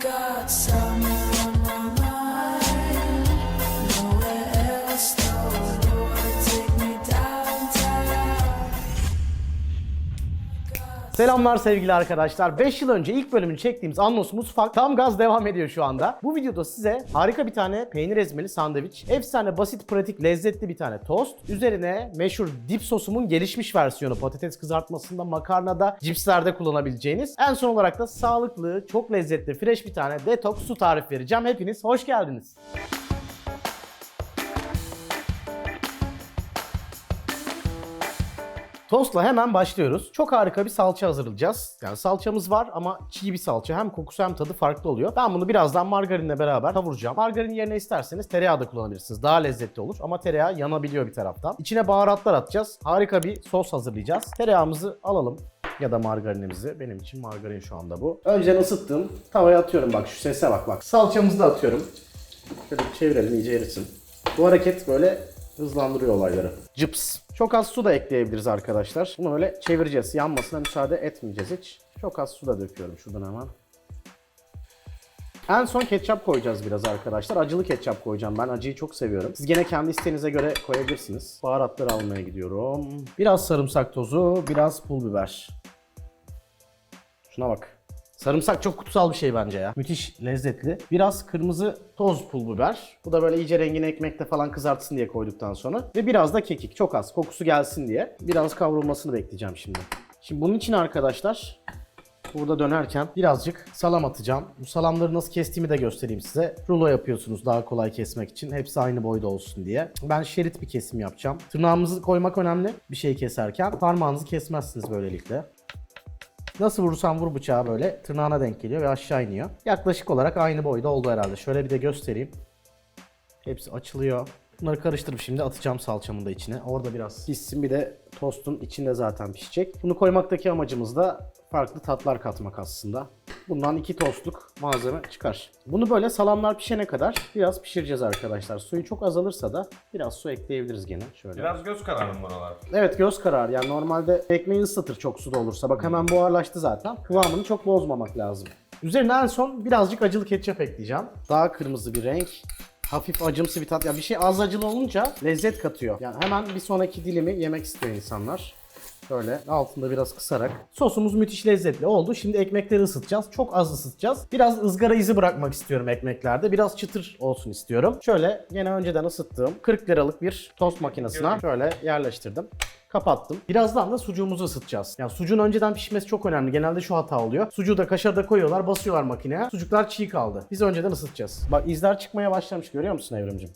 got some. Selamlar sevgili arkadaşlar. 5 yıl önce ilk bölümünü çektiğimiz Annos Mutfak tam gaz devam ediyor şu anda. Bu videoda size harika bir tane peynir ezmeli sandviç, efsane basit pratik lezzetli bir tane tost, üzerine meşhur dip sosumun gelişmiş versiyonu patates kızartmasında, makarnada, cipslerde kullanabileceğiniz. En son olarak da sağlıklı, çok lezzetli, fresh bir tane detoks su tarif vereceğim. Hepiniz hoş geldiniz. Tostla hemen başlıyoruz. Çok harika bir salça hazırlayacağız. Yani salçamız var ama çiğ bir salça. Hem kokusu hem tadı farklı oluyor. Ben bunu birazdan margarinle beraber kavuracağım. Margarin yerine isterseniz tereyağı da kullanabilirsiniz. Daha lezzetli olur ama tereyağı yanabiliyor bir taraftan. İçine baharatlar atacağız. Harika bir sos hazırlayacağız. Tereyağımızı alalım ya da margarinimizi. Benim için margarin şu anda bu. Önceden ısıttım. Tavaya atıyorum bak şu sese bak bak. Salçamızı da atıyorum. Şöyle çevirelim iyice erisin. Bu hareket böyle hızlandırıyor olayları. Cips. Çok az su da ekleyebiliriz arkadaşlar. Bunu böyle çevireceğiz. Yanmasına müsaade etmeyeceğiz hiç. Çok az su da döküyorum şuradan hemen. En son ketçap koyacağız biraz arkadaşlar. Acılı ketçap koyacağım. Ben acıyı çok seviyorum. Siz gene kendi isteğinize göre koyabilirsiniz. Baharatları almaya gidiyorum. Biraz sarımsak tozu, biraz pul biber. Şuna bak. Sarımsak çok kutsal bir şey bence ya. Müthiş lezzetli. Biraz kırmızı toz pul biber. Bu da böyle iyice rengini ekmekte falan kızartsın diye koyduktan sonra. Ve biraz da kekik. Çok az. Kokusu gelsin diye. Biraz kavrulmasını bekleyeceğim şimdi. Şimdi bunun için arkadaşlar burada dönerken birazcık salam atacağım. Bu salamları nasıl kestiğimi de göstereyim size. Rulo yapıyorsunuz daha kolay kesmek için. Hepsi aynı boyda olsun diye. Ben şerit bir kesim yapacağım. Tırnağımızı koymak önemli bir şey keserken. Parmağınızı kesmezsiniz böylelikle. Nasıl vurursan vur bıçağı böyle tırnağına denk geliyor ve aşağı iniyor. Yaklaşık olarak aynı boyda oldu herhalde. Şöyle bir de göstereyim. Hepsi açılıyor. Bunları karıştırıp şimdi atacağım salçamın da içine. Orada biraz pişsin bir de tostun içinde zaten pişecek. Bunu koymaktaki amacımız da farklı tatlar katmak aslında. Bundan iki tostluk malzeme çıkar. Bunu böyle salamlar pişene kadar biraz pişireceğiz arkadaşlar. Suyu çok azalırsa da biraz su ekleyebiliriz gene. Şöyle. Biraz göz kararı mı buralar? Evet göz kararı. Yani normalde ekmeği ıslatır çok suda olursa. Bak hemen buharlaştı zaten. Kıvamını çok bozmamak lazım. Üzerine en son birazcık acılı ketçap ekleyeceğim. Daha kırmızı bir renk. Hafif acımsı bir tat. Ya bir şey az acılı olunca lezzet katıyor. Yani hemen bir sonraki dilimi yemek istiyor insanlar. Böyle altında biraz kısarak. Sosumuz müthiş lezzetli oldu. Şimdi ekmekleri ısıtacağız. Çok az ısıtacağız. Biraz ızgara izi bırakmak istiyorum ekmeklerde. Biraz çıtır olsun istiyorum. Şöyle yine önceden ısıttığım 40 liralık bir tost makinesine şöyle yerleştirdim. Kapattım. Birazdan da sucuğumuzu ısıtacağız. Yani sucuğun önceden pişmesi çok önemli. Genelde şu hata oluyor. Sucuğu da kaşarda koyuyorlar, basıyorlar makineye. Sucuklar çiğ kaldı. Biz önceden ısıtacağız. Bak izler çıkmaya başlamış görüyor musun Evrimcim?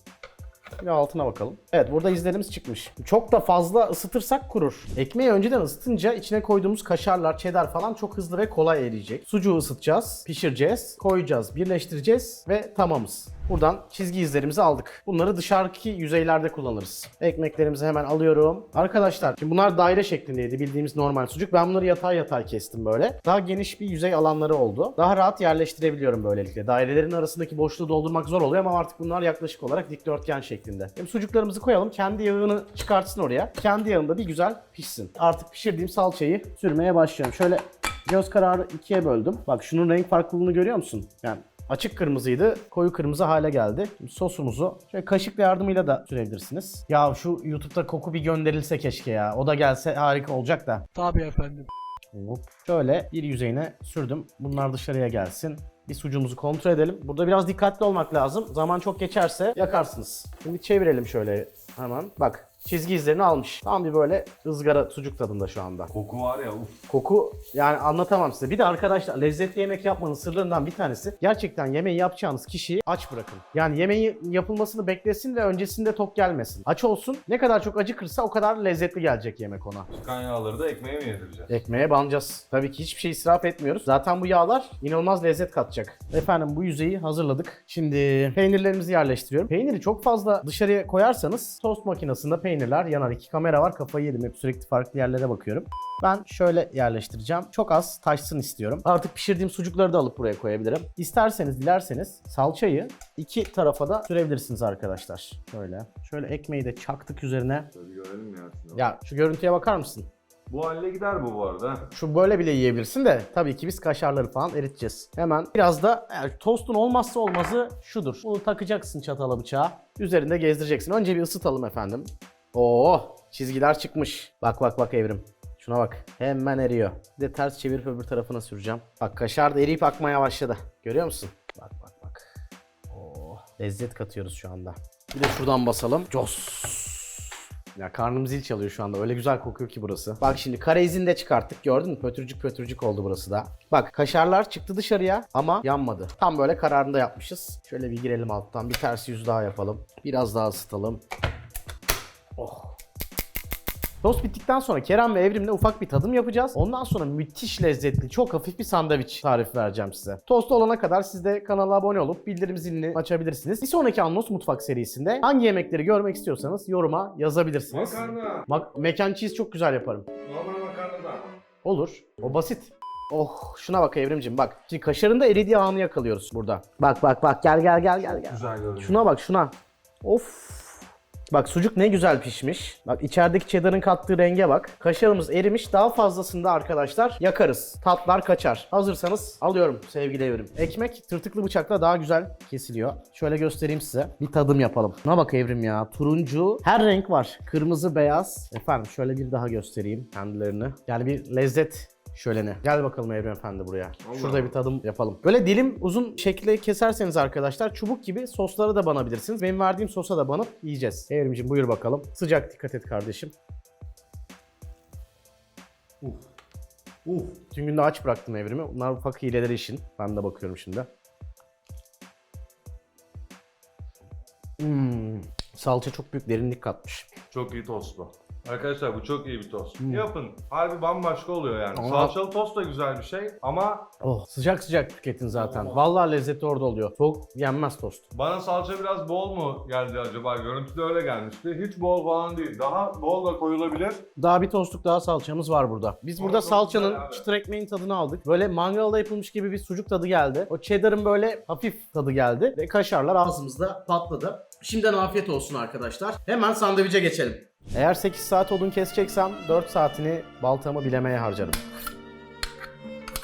De altına bakalım. Evet burada izlerimiz çıkmış. Çok da fazla ısıtırsak kurur. Ekmeği önceden ısıtınca içine koyduğumuz kaşarlar, cheddar falan çok hızlı ve kolay eriyecek. Sucuğu ısıtacağız, pişireceğiz, koyacağız, birleştireceğiz ve tamamız. Buradan çizgi izlerimizi aldık. Bunları dışarıki yüzeylerde kullanırız. Ekmeklerimizi hemen alıyorum. Arkadaşlar şimdi bunlar daire şeklindeydi bildiğimiz normal sucuk. Ben bunları yatay yatay kestim böyle. Daha geniş bir yüzey alanları oldu. Daha rahat yerleştirebiliyorum böylelikle. Dairelerin arasındaki boşluğu doldurmak zor oluyor ama artık bunlar yaklaşık olarak dikdörtgen şeklinde. Şimdi sucuklarımızı koyalım. Kendi yağını çıkartsın oraya. Kendi yağında bir güzel pişsin. Artık pişirdiğim salçayı sürmeye başlıyorum. Şöyle göz kararı ikiye böldüm. Bak şunun renk farklılığını görüyor musun? Yani Açık kırmızıydı, koyu kırmızı hale geldi. Şimdi sosumuzu şöyle kaşıkla yardımıyla da sürebilirsiniz. Ya şu YouTube'da koku bir gönderilse keşke ya. O da gelse harika olacak da. Tabii efendim. Hop. Şöyle bir yüzeyine sürdüm. Bunlar dışarıya gelsin. Bir sucuğumuzu kontrol edelim. Burada biraz dikkatli olmak lazım. Zaman çok geçerse yakarsınız. Şimdi çevirelim şöyle hemen. Bak çizgi izlerini almış. Tam bir böyle ızgara sucuk tadında şu anda. Koku var ya uf. Koku yani anlatamam size. Bir de arkadaşlar lezzetli yemek yapmanın sırlarından bir tanesi gerçekten yemeği yapacağınız kişiyi aç bırakın. Yani yemeği yapılmasını beklesin ve öncesinde tok gelmesin. Aç olsun. Ne kadar çok acıkırsa o kadar lezzetli gelecek yemek ona. Çıkan yağları da ekmeğe mi yedireceğiz? Ekmeğe banacağız. Tabii ki hiçbir şey israf etmiyoruz. Zaten bu yağlar inanılmaz lezzet katacak. Efendim bu yüzeyi hazırladık. Şimdi peynirlerimizi yerleştiriyorum. Peyniri çok fazla dışarıya koyarsanız tost makinesinde peynirler yanar. İki kamera var kafayı yedim. Hep sürekli farklı yerlere bakıyorum. Ben şöyle yerleştireceğim. Çok az taşsın istiyorum. Artık pişirdiğim sucukları da alıp buraya koyabilirim. İsterseniz dilerseniz salçayı iki tarafa da sürebilirsiniz arkadaşlar. Şöyle. Şöyle ekmeği de çaktık üzerine. Tabii görelim ya. Ya şu görüntüye bakar mısın? Bu haline gider bu bu arada. Şu böyle bile yiyebilirsin de tabii ki biz kaşarları falan eriteceğiz. Hemen biraz da yani tostun olmazsa olmazı şudur. Bunu takacaksın çatala bıçağa. Üzerinde gezdireceksin. Önce bir ısıtalım efendim. Oo çizgiler çıkmış. Bak bak bak Evrim. Şuna bak. Hemen eriyor. Bir de ters çevirip öbür tarafına süreceğim. Bak kaşar da eriyip akmaya başladı. Görüyor musun? Bak bak bak. Oo lezzet katıyoruz şu anda. Bir de şuradan basalım. Cos. Ya karnım zil çalıyor şu anda. Öyle güzel kokuyor ki burası. Bak şimdi kare izini de çıkarttık. Gördün mü? Pötürcük pötürcük oldu burası da. Bak kaşarlar çıktı dışarıya ama yanmadı. Tam böyle kararında yapmışız. Şöyle bir girelim alttan. Bir ters yüz daha yapalım. Biraz daha ısıtalım. Oh. Tost bittikten sonra Kerem ve Evrim'le ufak bir tadım yapacağız. Ondan sonra müthiş lezzetli, çok hafif bir sandviç tarifi vereceğim size. Tost olana kadar siz de kanala abone olup bildirim zilini açabilirsiniz. Bir sonraki Anlos Mutfak serisinde hangi yemekleri görmek istiyorsanız yoruma yazabilirsiniz. Makarna. Mak mac and cheese çok güzel yaparım. Normal makarna da. Olur. O basit. Oh şuna bak Evrimcim bak. Şimdi kaşarın da eridiği anı yakalıyoruz burada. Bak bak bak gel gel gel gel gel. Güzel görünüyor. Şuna bak şuna. Of. Bak sucuk ne güzel pişmiş. Bak içerideki cheddar'ın kattığı renge bak. Kaşarımız erimiş. Daha fazlasında arkadaşlar yakarız. Tatlar kaçar. Hazırsanız alıyorum sevgili evrim. Ekmek tırtıklı bıçakla daha güzel kesiliyor. Şöyle göstereyim size. Bir tadım yapalım. Şuna bak evrim ya. Turuncu. Her renk var. Kırmızı, beyaz. Efendim şöyle bir daha göstereyim kendilerini. Yani bir lezzet şöleni. Gel bakalım Evrim Efendi buraya. Şurada bir tadım yapalım. Böyle dilim uzun şekilde keserseniz arkadaşlar çubuk gibi soslara da banabilirsiniz. Benim verdiğim sosa da banıp yiyeceğiz. Evrimciğim buyur bakalım. Sıcak dikkat et kardeşim. Uf. Uf. Tüm gün de aç bıraktım Evrim'i. Bunlar ufak hileleri işin. Ben de bakıyorum şimdi. Hmm. Salça çok büyük derinlik katmış. Çok iyi tost bu. Arkadaşlar bu çok iyi bir tost. Yapın. Harbi bambaşka oluyor yani. Ama- Salçalı tost da güzel bir şey ama Oh sıcak sıcak tüketin zaten. Vallahi lezzeti orada oluyor. Soğuk yenmez tost. bana salça biraz bol mu geldi acaba? Görüntüde öyle gelmişti. Hiç bol falan değil. Daha bol da koyulabilir. Daha bir tostluk daha salçamız var burada. Biz burada salçanın abi. çıtır ekmeğin tadını aldık. Böyle mangalda yapılmış gibi bir sucuk tadı geldi. O cheddar'ın böyle hafif tadı geldi. Ve kaşarlar ağzımızda patladı. Şimdiden afiyet olsun arkadaşlar. Hemen sandviçe geçelim. Eğer 8 saat odun keseceksem 4 saatini baltamı bilemeye harcarım.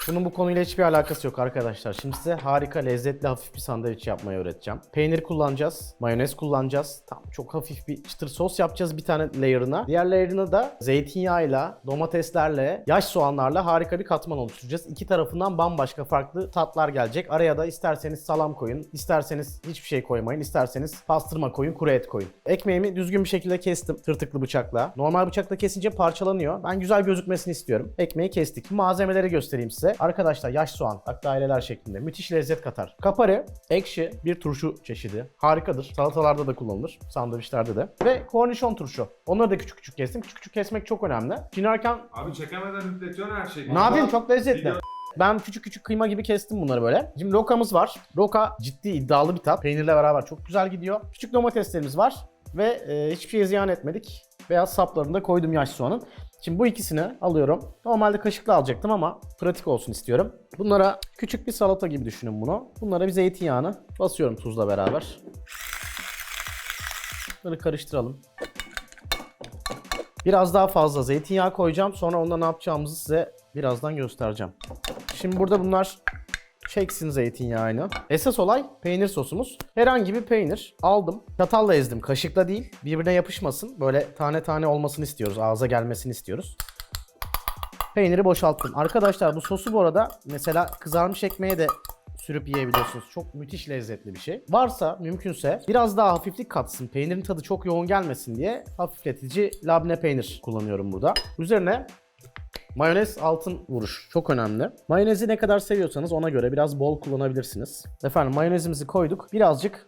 Bunun bu konuyla hiçbir alakası yok arkadaşlar. Şimdi size harika, lezzetli, hafif bir sandviç yapmayı öğreteceğim. Peynir kullanacağız, mayonez kullanacağız. Tam çok hafif bir çıtır sos yapacağız bir tane layer'ına. Diğer layer'ını da zeytinyağıyla, domateslerle, yaş soğanlarla harika bir katman oluşturacağız. İki tarafından bambaşka farklı tatlar gelecek. Araya da isterseniz salam koyun, isterseniz hiçbir şey koymayın, isterseniz pastırma koyun, kuru et koyun. Ekmeğimi düzgün bir şekilde kestim tırtıklı bıçakla. Normal bıçakla kesince parçalanıyor. Ben güzel gözükmesini istiyorum. Ekmeği kestik. Malzemeleri göstereyim size. Arkadaşlar yaş soğan, bak daireler şeklinde. Müthiş lezzet katar. Kapari, ekşi bir turşu çeşidi. Harikadır. Salatalarda da kullanılır. Sandviçlerde de. Ve kornişon turşu. Onları da küçük küçük kestim. Küçük küçük kesmek çok önemli. Çiğnerken Abi çekemeden hüpletiyorsun her şeyi. ne yapayım çok lezzetli. Video- Ben küçük küçük kıyma gibi kestim bunları böyle. Şimdi rokamız var. Roka ciddi iddialı bir tat. Peynirle beraber çok güzel gidiyor. Küçük domateslerimiz var. Ve e, hiçbir şeye ziyan etmedik. Beyaz saplarını da koydum yaş soğanın. Şimdi bu ikisini alıyorum. Normalde kaşıkla alacaktım ama pratik olsun istiyorum. Bunlara küçük bir salata gibi düşünün bunu. Bunlara bir zeytinyağını basıyorum tuzla beraber. Bunları karıştıralım. Biraz daha fazla zeytinyağı koyacağım. Sonra onda ne yapacağımızı size birazdan göstereceğim. Şimdi burada bunlar çeksin zeytinyağını. Esas olay peynir sosumuz. Herhangi bir peynir aldım. Çatalla ezdim. Kaşıkla değil. Birbirine yapışmasın. Böyle tane tane olmasını istiyoruz. Ağza gelmesini istiyoruz. Peyniri boşalttım. Arkadaşlar bu sosu bu arada mesela kızarmış ekmeğe de sürüp yiyebiliyorsunuz. Çok müthiş lezzetli bir şey. Varsa mümkünse biraz daha hafiflik katsın. Peynirin tadı çok yoğun gelmesin diye hafifletici labne peynir kullanıyorum burada. Üzerine Mayonez altın vuruş. Çok önemli. Mayonezi ne kadar seviyorsanız ona göre biraz bol kullanabilirsiniz. Efendim mayonezimizi koyduk. Birazcık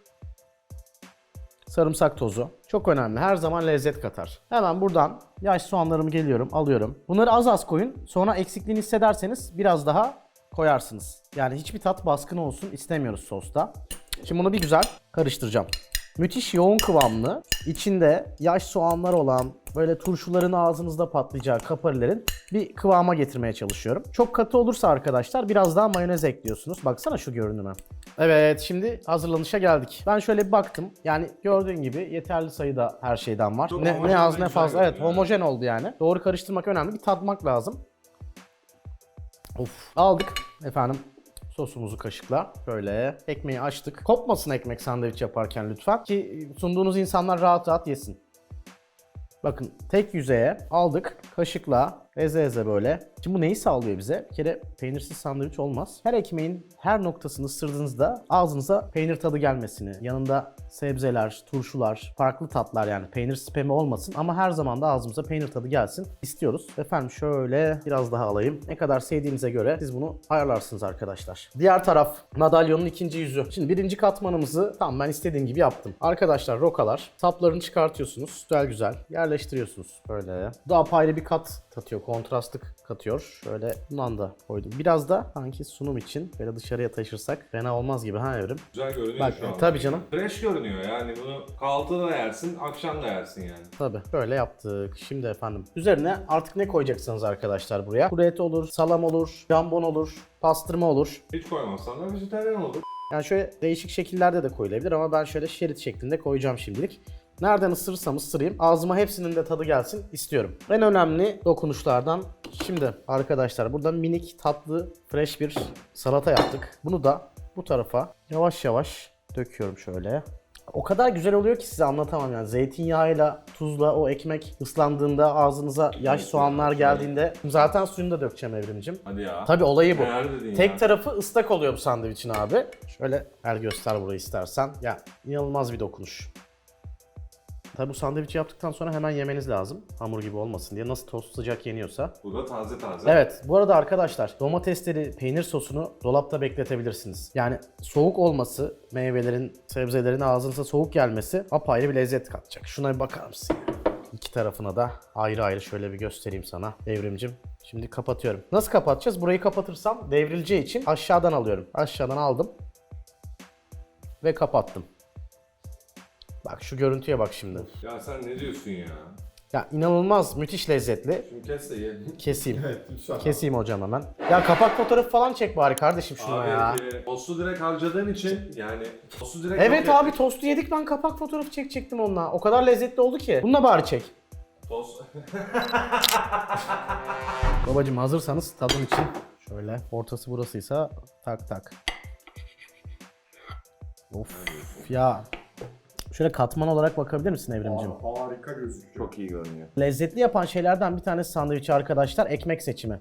sarımsak tozu. Çok önemli. Her zaman lezzet katar. Hemen buradan yaş soğanlarımı geliyorum, alıyorum. Bunları az az koyun. Sonra eksikliğini hissederseniz biraz daha koyarsınız. Yani hiçbir tat baskın olsun istemiyoruz sosta. Şimdi bunu bir güzel karıştıracağım. Müthiş yoğun kıvamlı, içinde yaş soğanlar olan, böyle turşuların ağzınızda patlayacağı kaparilerin bir kıvama getirmeye çalışıyorum. Çok katı olursa arkadaşlar biraz daha mayonez ekliyorsunuz. Baksana şu görünüme. Evet şimdi hazırlanışa geldik. Ben şöyle bir baktım. Yani gördüğün gibi yeterli sayıda her şeyden var. Çok Ne, ne az ne fazla. Evet homojen oldu yani. Doğru karıştırmak önemli. Bir tadmak lazım. Of. Aldık efendim sosumuzu kaşıkla. Böyle ekmeği açtık. Kopmasın ekmek sandviç yaparken lütfen. Ki sunduğunuz insanlar rahat rahat yesin. Bakın tek yüzeye aldık kaşıkla eze eze böyle. Şimdi bu neyi sağlıyor bize? Bir kere peynirsiz sandviç olmaz. Her ekmeğin her noktasını ısırdığınızda ağzınıza peynir tadı gelmesini, yanında sebzeler, turşular, farklı tatlar yani peynir spami olmasın ama her zaman da ağzımıza peynir tadı gelsin istiyoruz. Efendim şöyle biraz daha alayım. Ne kadar sevdiğinize göre siz bunu ayarlarsınız arkadaşlar. Diğer taraf madalyonun ikinci yüzü. Şimdi birinci katmanımızı tam ben istediğim gibi yaptım. Arkadaşlar rokalar saplarını çıkartıyorsunuz. Güzel güzel yerleştiriyorsunuz böyle. Daha apayrı bir kat katıyor, kontrastlık katıyor. Şöyle bundan da koydum. Biraz da sanki sunum için böyle dışarıya taşırsak fena olmaz gibi ha Evrim. Güzel görünüyor Bak, şu an. tabii canım. Fresh görünüyor yani bunu kahvaltıda da yersin, akşam da yersin yani. Tabii böyle yaptık. Şimdi efendim üzerine artık ne koyacaksınız arkadaşlar buraya? Kuru et olur, salam olur, jambon olur, pastırma olur. Hiç koymazsan da vejetaryen olur. Yani şöyle değişik şekillerde de koyulabilir ama ben şöyle şerit şeklinde koyacağım şimdilik. Nereden ısırırsam ısırayım ağzıma hepsinin de tadı gelsin istiyorum. En önemli dokunuşlardan şimdi arkadaşlar burada minik tatlı fresh bir salata yaptık. Bunu da bu tarafa yavaş yavaş döküyorum şöyle. O kadar güzel oluyor ki size anlatamam yani. Zeytinyağıyla, tuzla o ekmek ıslandığında ağzınıza yaş soğanlar geldiğinde zaten suyunu da dökeceğim evrimcim. Hadi ya. Tabi olayı bu. Neler dedin Tek ya? tarafı ıslak oluyor bu sandviçin abi. Şöyle el göster burayı istersen. Ya inanılmaz bir dokunuş. Tabi bu sandviçi yaptıktan sonra hemen yemeniz lazım. Hamur gibi olmasın diye. Nasıl tost sıcak yeniyorsa. Bu da taze taze. Evet bu arada arkadaşlar domatesleri, peynir sosunu dolapta bekletebilirsiniz. Yani soğuk olması, meyvelerin, sebzelerin ağzınıza soğuk gelmesi apayrı bir lezzet katacak. Şuna bir bakar mısın? İki tarafına da ayrı ayrı şöyle bir göstereyim sana evrimcim. Şimdi kapatıyorum. Nasıl kapatacağız? Burayı kapatırsam devrileceği için aşağıdan alıyorum. Aşağıdan aldım. Ve kapattım. Bak şu görüntüye bak şimdi. Ya sen ne diyorsun ya? Ya inanılmaz müthiş lezzetli. Şimdi kes de ye. Keseyim. evet lütfen. Keseyim hocam hemen. Ya kapak fotoğrafı falan çek bari kardeşim şuna Abi ya. e, tostu direkt harcadığın için yani tostu direkt Evet yok abi tostu yedik ben kapak fotoğrafı çekecektim onunla. O kadar lezzetli oldu ki. Bununla bari çek. Tost. Babacım hazırsanız tadım için şöyle ortası burasıysa tak tak. Of ya. Şöyle katman olarak bakabilir misin Evrimcim? Harika gözüküyor. Çok iyi görünüyor. Lezzetli yapan şeylerden bir tanesi sandviçi arkadaşlar ekmek seçimi.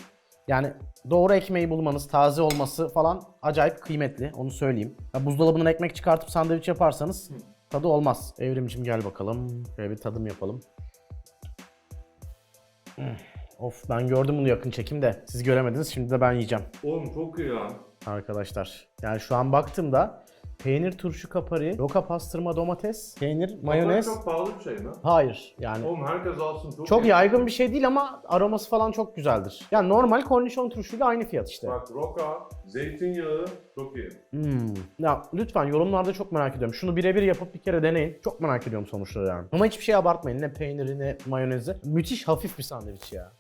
Yani doğru ekmeği bulmanız, taze olması falan acayip kıymetli. Onu söyleyeyim. Ya buzdolabından ekmek çıkartıp sandviç yaparsanız tadı olmaz. Evrimcim gel bakalım. Şöyle bir tadım yapalım. Hmm, Of ben gördüm bunu yakın çekimde. Siz göremediniz. Şimdi de ben yiyeceğim Oğlum çok iyi ya. arkadaşlar. Yani şu an baktığımda peynir, turşu kapari, roka pastırma, domates, peynir, mayonez. Çok pahalı bir şey mi? Hayır yani. Oğlum herkes alsın çok Çok iyi. yaygın bir şey değil ama aroması falan çok güzeldir. Yani normal kornişon turşuyla aynı fiyat işte. Bak roka, zeytinyağı çok iyi. Hmm. Ya lütfen yorumlarda çok merak ediyorum. Şunu birebir yapıp bir kere deneyin. Çok merak ediyorum sonuçları yani. Ama hiçbir şey abartmayın. Ne peyniri ne mayonezi. Müthiş hafif bir sandviç ya.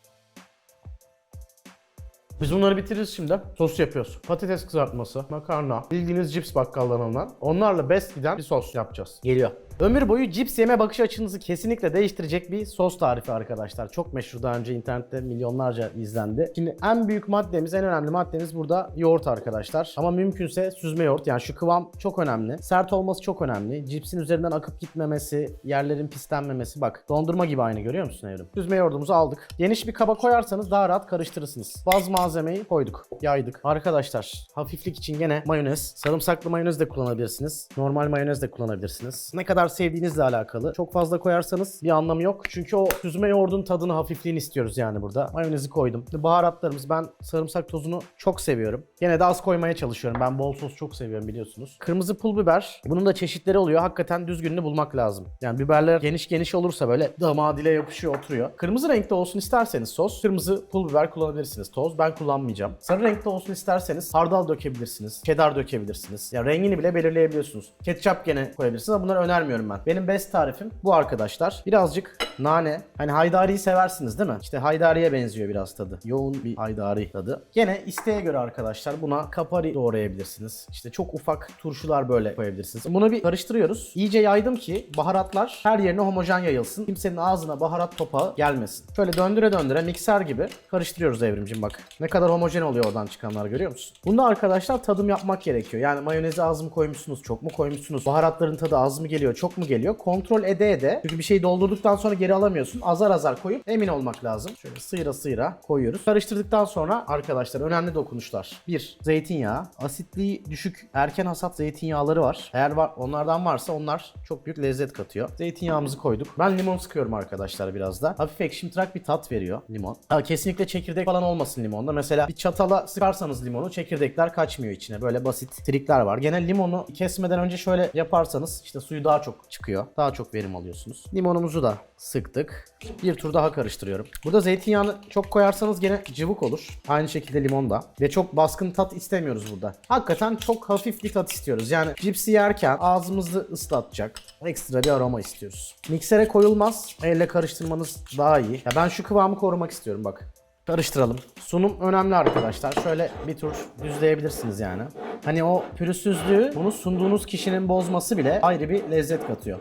Biz bunları bitiririz şimdi. Sos yapıyoruz. Patates kızartması, makarna, bildiğiniz cips bakkaldan alınan. Onlarla best giden bir sos yapacağız. Geliyor. Ömür boyu cips yeme bakış açınızı kesinlikle değiştirecek bir sos tarifi arkadaşlar. Çok meşhur daha önce internette milyonlarca izlendi. Şimdi en büyük maddemiz, en önemli maddemiz burada yoğurt arkadaşlar. Ama mümkünse süzme yoğurt. Yani şu kıvam çok önemli. Sert olması çok önemli. Cipsin üzerinden akıp gitmemesi, yerlerin pislenmemesi. Bak dondurma gibi aynı görüyor musun Evrim? Süzme yoğurdumuzu aldık. Geniş bir kaba koyarsanız daha rahat karıştırırsınız. Bazı malzemeyi koyduk. Yaydık. Arkadaşlar hafiflik için gene mayonez. Sarımsaklı mayonez de kullanabilirsiniz. Normal mayonez de kullanabilirsiniz. Ne kadar sevdiğinizle alakalı. Çok fazla koyarsanız bir anlamı yok. Çünkü o süzme yoğurdun tadını, hafifliğini istiyoruz yani burada. Mayonezi koydum. Baharatlarımız ben sarımsak tozunu çok seviyorum. Gene de az koymaya çalışıyorum. Ben bol sos çok seviyorum biliyorsunuz. Kırmızı pul biber. Bunun da çeşitleri oluyor. Hakikaten düzgününü bulmak lazım. Yani biberler geniş geniş olursa böyle damağa dile yapışıyor oturuyor. Kırmızı renkte olsun isterseniz sos. Kırmızı pul biber kullanabilirsiniz. Toz ben kullanmayacağım. Sarı renkte olsun isterseniz hardal dökebilirsiniz. Cheddar dökebilirsiniz. Ya rengini bile belirleyebiliyorsunuz. Ketçap gene koyabilirsiniz ama bunları önermiyorum kullanmıyorum ben. Benim best tarifim bu arkadaşlar. Birazcık nane. Hani haydariyi seversiniz değil mi? İşte haydariye benziyor biraz tadı. Yoğun bir haydari tadı. Gene isteğe göre arkadaşlar buna kapari doğrayabilirsiniz. İşte çok ufak turşular böyle koyabilirsiniz. Bunu bir karıştırıyoruz. İyice yaydım ki baharatlar her yerine homojen yayılsın. Kimsenin ağzına baharat topağı gelmesin. Şöyle döndüre döndüre mikser gibi karıştırıyoruz evrimcim bak. Ne kadar homojen oluyor oradan çıkanlar görüyor musun? Bunda arkadaşlar tadım yapmak gerekiyor. Yani mayonezi az mı koymuşsunuz, çok mu koymuşsunuz? Baharatların tadı az mı geliyor, çok mu geliyor? Kontrol ede ede. Çünkü bir şeyi doldurduktan sonra geri alamıyorsun. Azar azar koyup emin olmak lazım. Şöyle sıyra sıyra koyuyoruz. Karıştırdıktan sonra arkadaşlar önemli dokunuşlar. 1. Zeytinyağı. Asitliği düşük erken hasat zeytinyağları var. Eğer var onlardan varsa onlar çok büyük lezzet katıyor. Zeytinyağımızı koyduk. Ben limon sıkıyorum arkadaşlar biraz da. Hafif ekşimtırak bir tat veriyor limon. Ha, kesinlikle çekirdek falan olmasın limonda. Mesela bir çatala sıkarsanız limonu çekirdekler kaçmıyor içine. Böyle basit trikler var. Gene limonu kesmeden önce şöyle yaparsanız işte suyu daha çok çıkıyor. Daha çok verim alıyorsunuz. Limonumuzu da sıktık. Bir tur daha karıştırıyorum. Burada zeytinyağını çok koyarsanız gene cıvık olur. Aynı şekilde limon da. Ve çok baskın tat istemiyoruz burada. Hakikaten çok hafif bir tat istiyoruz. Yani cipsi yerken ağzımızı ıslatacak. Ekstra bir aroma istiyoruz. Miksere koyulmaz. Elle karıştırmanız daha iyi. Ya ben şu kıvamı korumak istiyorum bak. Karıştıralım. Sunum önemli arkadaşlar. Şöyle bir tur düzleyebilirsiniz yani. Hani o pürüzsüzlüğü bunu sunduğunuz kişinin bozması bile ayrı bir lezzet katıyor.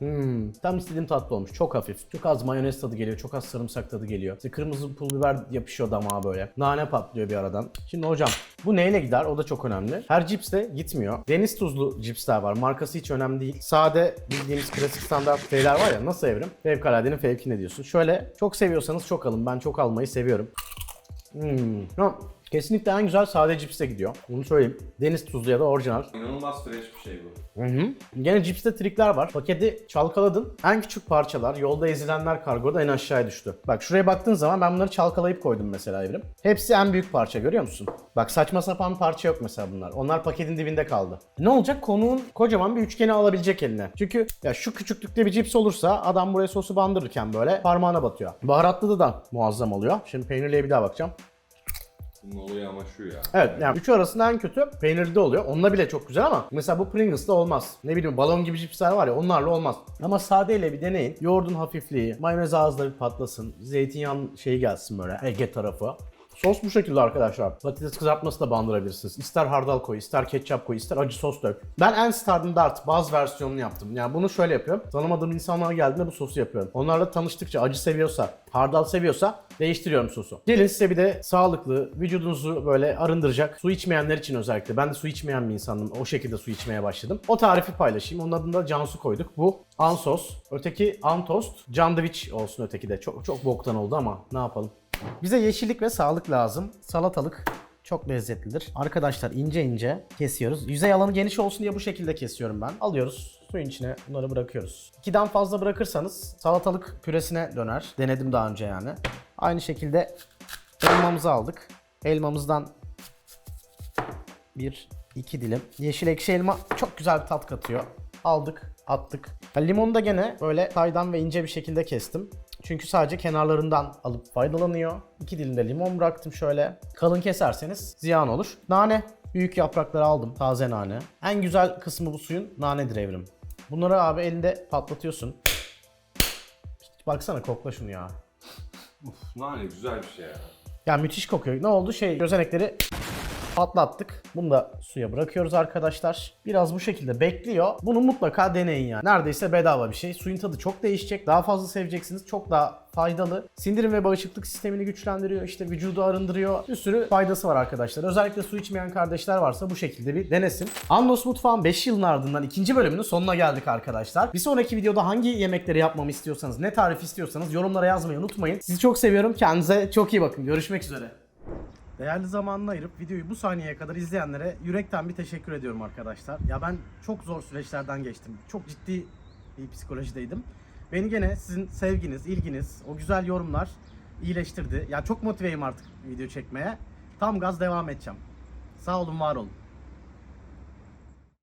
Hmm, tam istediğim tatlı olmuş. Çok hafif. Çok az mayonez tadı geliyor. Çok az sarımsak tadı geliyor. İşte kırmızı pul biber yapışıyor damağa böyle. Nane patlıyor bir aradan. Şimdi hocam bu neyle gider? O da çok önemli. Her cips de gitmiyor. Deniz tuzlu cipsler var. Markası hiç önemli değil. Sade bildiğimiz klasik standart şeyler var ya. Nasıl evrim? Fevkaladenin fevki ne diyorsun? Şöyle çok seviyorsanız çok alın. Ben çok almayı seviyorum. Hmm. Kesinlikle en güzel sade cipse gidiyor. Bunu söyleyeyim. Deniz tuzlu ya da orijinal. İnanılmaz fresh bir şey bu. Hı hı. Gene cipste trikler var. Paketi çalkaladın. En küçük parçalar, yolda ezilenler kargoda en aşağıya düştü. Bak şuraya baktığın zaman ben bunları çalkalayıp koydum mesela Evrim. Hepsi en büyük parça görüyor musun? Bak saçma sapan parça yok mesela bunlar. Onlar paketin dibinde kaldı. Ne olacak? Konuğun kocaman bir üçgeni alabilecek eline. Çünkü ya şu küçüklükte bir cips olursa adam buraya sosu bandırırken böyle parmağına batıyor. Baharatlı da muazzam oluyor. Şimdi peynirliye bir daha bakacağım. Bunun olayı ama şu ya. Evet yani üçü arasında en kötü peynirli oluyor. Onunla bile çok güzel ama mesela bu Pringles'da olmaz. Ne bileyim balon gibi cipsler var ya onlarla olmaz. Ama sadeyle bir deneyin. Yoğurdun hafifliği, mayonez ağızları patlasın, zeytinyağın şeyi gelsin böyle Ege tarafı. Sos bu şekilde arkadaşlar. Patates kızartması da bandırabilirsiniz. İster hardal koy, ister ketçap koy, ister acı sos dök. Ben en standart baz versiyonunu yaptım. Yani bunu şöyle yapıyorum. Tanımadığım insanlar geldiğinde bu sosu yapıyorum. Onlarla tanıştıkça acı seviyorsa, hardal seviyorsa değiştiriyorum sosu. Gelin size bir de sağlıklı, vücudunuzu böyle arındıracak, su içmeyenler için özellikle. Ben de su içmeyen bir insandım. O şekilde su içmeye başladım. O tarifi paylaşayım. Onun adını da Cansu koyduk. Bu Ansos. Öteki Antost. Candviç olsun öteki de. Çok çok boktan oldu ama ne yapalım. Bize yeşillik ve sağlık lazım. Salatalık çok lezzetlidir. Arkadaşlar ince ince kesiyoruz. Yüzey alanı geniş olsun diye bu şekilde kesiyorum ben. Alıyoruz. Suyun içine bunları bırakıyoruz. İkiden fazla bırakırsanız salatalık püresine döner. Denedim daha önce yani. Aynı şekilde elmamızı aldık. Elmamızdan bir iki dilim. Yeşil ekşi elma çok güzel bir tat katıyor. Aldık, attık. Limonu da gene böyle saydam ve ince bir şekilde kestim. Çünkü sadece kenarlarından alıp faydalanıyor. İki dilim de limon bıraktım şöyle. Kalın keserseniz ziyan olur. Nane. Büyük yaprakları aldım. Taze nane. En güzel kısmı bu suyun nanedir evrim. Bunları abi elinde patlatıyorsun. Baksana kokla şunu ya. Uf, nane güzel bir şey ya. Ya müthiş kokuyor. Ne oldu? Şey gözenekleri patlattık. Bunu da suya bırakıyoruz arkadaşlar. Biraz bu şekilde bekliyor. Bunu mutlaka deneyin yani. Neredeyse bedava bir şey. Suyun tadı çok değişecek. Daha fazla seveceksiniz. Çok daha faydalı. Sindirim ve bağışıklık sistemini güçlendiriyor. İşte vücudu arındırıyor. Bir sürü faydası var arkadaşlar. Özellikle su içmeyen kardeşler varsa bu şekilde bir denesin. Andos Mutfağın 5 yılın ardından ikinci bölümünün sonuna geldik arkadaşlar. Bir sonraki videoda hangi yemekleri yapmamı istiyorsanız, ne tarif istiyorsanız yorumlara yazmayı unutmayın. Sizi çok seviyorum. Kendinize çok iyi bakın. Görüşmek üzere. Değerli zamanını ayırıp videoyu bu saniyeye kadar izleyenlere yürekten bir teşekkür ediyorum arkadaşlar. Ya ben çok zor süreçlerden geçtim. Çok ciddi bir psikolojideydim. Beni gene sizin sevginiz, ilginiz, o güzel yorumlar iyileştirdi. Ya çok motiveyim artık video çekmeye. Tam gaz devam edeceğim. Sağ olun, var olun.